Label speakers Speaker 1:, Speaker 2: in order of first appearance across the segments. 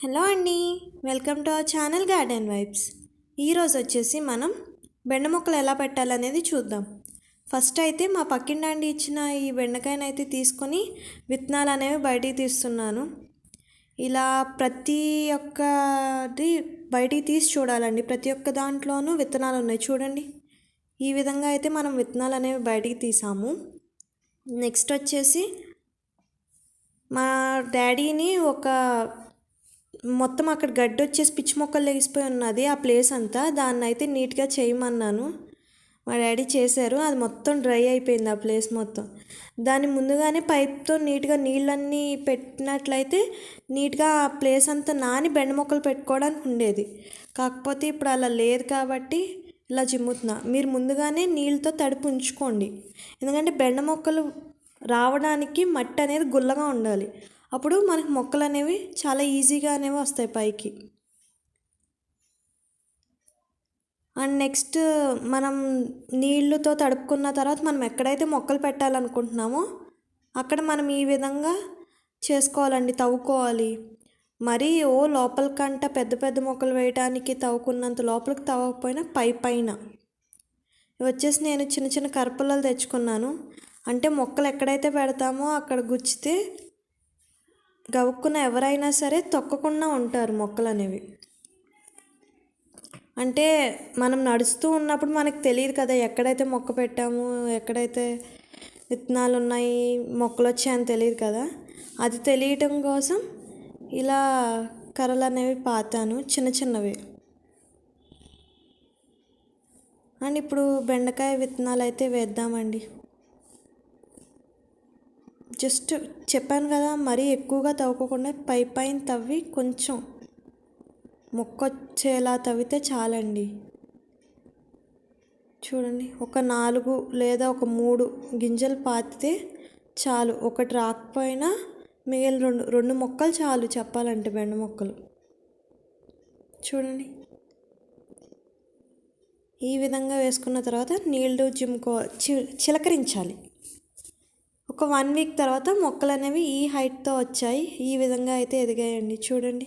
Speaker 1: Hello అండి welcome to our channel garden vibes. ఈరోజు వచ్చేసి మనం బెండ మొక్కలు ఎలా పెట్టాలనేది చూద్దాం. ఫస్ట్ అయితే మా పక్కిండాండి ఇచ్చిన ఈ బెండకాయను అయితే తీసుకొని విత్తనాలు అనేవి బయటికి తీస్తున్నాను. ఇలా ప్రతి ఒక్కటి బయటికి తీసి చూడాలండి. ప్రతి ఒక్క దాంట్లోనూ విత్తనాలు ఉన్నాయి చూడండి. ఈ విధంగా అయితే మనం విత్తనాలు అనేవి బయటికి తీసాము. నెక్స్ట్ వచ్చేసి మా డాడీని ఒక మొత్తం అక్కడ గడ్డి వచ్చేసి పిచ్చి మొక్కలు లేచిపోయి ఉన్నది ఆ ప్లేస్ అంతా. దాన్ని అయితే నీట్గా చేయమన్నాను. మా డాడీ చేశారు. అది మొత్తం డ్రై అయిపోయింది ఆ ప్లేస్ మొత్తం. దాన్ని ముందుగానే పైప్తో నీట్గా నీళ్ళన్నీ పెట్టినట్లయితే నీట్గా ఆ ప్లేస్ అంతా నాని బెండ మొక్కలు పెట్టుకోవడానికి ఉండేది. కాకపోతే ఇప్పుడు అలా లేదు కాబట్టి ఇలా చిమ్ముతున్నా. మీరు ముందుగానే నీళ్ళతో తడిపి ఉంచుకోండి. ఎందుకంటే బెండ మొక్కలు రావడానికి మట్టి అనేది గుల్లగా ఉండాలి. అప్పుడు మనకు మొక్కలు అనేవి చాలా ఈజీగా అనేవి వస్తాయి పైకి. అండ్ నెక్స్ట్ మనం నీళ్ళతో తడుపుకున్న తర్వాత మనం ఎక్కడైతే మొక్కలు పెట్టాలనుకుంటున్నామో అక్కడ మనం ఈ విధంగా చేసుకోవాలండి తవ్వుకోవాలి. మరీ ఓ లోపలికంట పెద్ద పెద్ద మొక్కలు వేయడానికి తవ్వుకున్నంత లోపలికి తవ్వకపోయినా పై పైన. వచ్చేసి నేను చిన్న చిన్న కరపుల్లలు తెచ్చుకున్నాను. అంటే మొక్కలు ఎక్కడైతే పెడతామో అక్కడ గుచ్చితే గవుక్కున ఎవరైనా సరే తొక్కకుండా ఉంటారు మొక్కలు అనేవి అంటే మనం నడుస్తూ ఉన్నప్పుడు మనకు తెలియదు కదా ఎక్కడైతే మొక్క పెట్టాము ఎక్కడైతే విత్తనాలు ఉన్నాయి మొక్కలు వచ్చాయని తెలియదు కదా. అది తెలియటం కోసం ఇలా కర్రలు అనేవి పాతాను చిన్న చిన్నవి. అండ్ ఇప్పుడు బెండకాయ విత్తనాలు అయితే వేద్దామండి. జస్ట్ చెప్పాను కదా మరీ ఎక్కువగా తవ్వకుండా పై పైన తవ్వి కొంచెం మొక్క వచ్చేలా తవ్వితే చాలండి. చూడండి ఒక నాలుగు లేదా ఒక మూడు గింజలు పాతితే చాలు. ఒకటి రాకపోయినా మిగిలిన రెండు రెండు మొక్కలు చాలు చెప్పాలంటే బెండ మొక్కలు. చూడండి. ఈ విధంగా వేసుకున్న తర్వాత నీళ్ళు జిమ్కో చి చిలకరించాలి. ఒక వన్ వీక్ తర్వాత మొక్కలు అనేవి ఈ హైట్తో వచ్చాయి. ఈ విధంగా అయితే ఎదిగాయండి. చూడండి.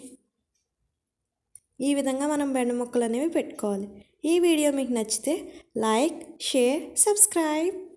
Speaker 1: ఈ విధంగా మనం బెండ మొక్కలు అనేవి పెట్టుకోవాలి. ఈ వీడియో మీకు నచ్చితే లైక్ షేర్ సబ్స్క్రైబ్.